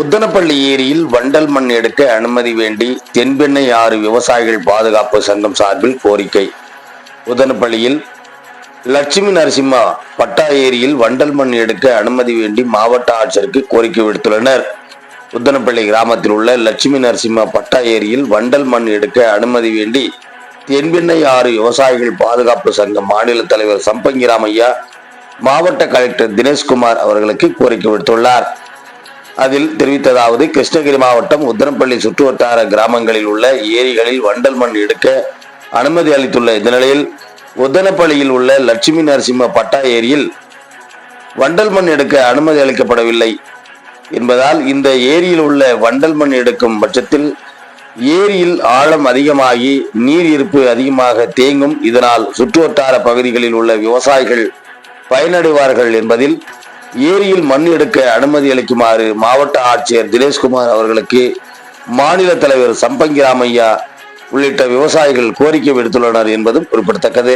உத்தனப்பள்ளி ஏரியில் வண்டல் மண் எடுக்க அனுமதி வேண்டி தென்பெண்ணை ஆறு விவசாயிகள் பாதுகாப்பு சங்கம் சார்பில் கோரிக்கை. உதனப்பள்ளியில் லட்சுமி நரசிம்மா பட்டா ஏரியில் வண்டல் மண் எடுக்க அனுமதி வேண்டி மாவட்ட ஆட்சியருக்கு கோரிக்கை விடுத்துள்ளனர். உத்தனப்பள்ளி கிராமத்தில் உள்ள லட்சுமி நரசிம்ம பட்டா ஏரியில் வண்டல் மண் எடுக்க அனுமதி வேண்டி தென்பெண்ணை ஆறு விவசாயிகள் பாதுகாப்பு சங்க மாநில தலைவர் சம்பங்கிராமையா மாவட்ட கலெக்டர் தினேஷ்குமார் அவர்களுக்கு கோரிக்கை விடுத்துள்ளார். அதில் தெரிவித்ததாவது கிருஷ்ணகிரி மாவட்டம் உத்தரப்பள்ளி சுற்றுவட்டார கிராமங்களில் உள்ள ஏரிகளில் வண்டல் மண் எடுக்க அனுமதி அளித்துள்ள இந்த நிலையில் உத்தனப்பள்ளியில் உள்ள லட்சுமி நரசிம்ம பட்டா ஏரியில் வண்டல் மண் எடுக்க அனுமதி அளிக்கப்படவில்லை. என்பதால் இந்த ஏரியில் உள்ள வண்டல் மண் எடுக்கும் பட்சத்தில் ஏரியில் ஆழம் அதிகமாகி நீர் இருப்பு அதிகமாக தேங்கும். இதனால் சுற்றுவட்டார பகுதிகளில் உள்ள விவசாயிகள் பயனடைவார்கள் என்பதில் ஏரியில் மண் எடுக்க அனுமதி அளிக்குமாறு மாவட்ட ஆட்சியர் தினேஷ்குமார் அவர்களுக்கு மாநில தலைவர் சம்பங்கிராமையா உள்ளிட்ட விவசாயிகள் கோரிக்கை விடுத்துள்ளனர் என்பதும் குறிப்பிடத்தக்கது.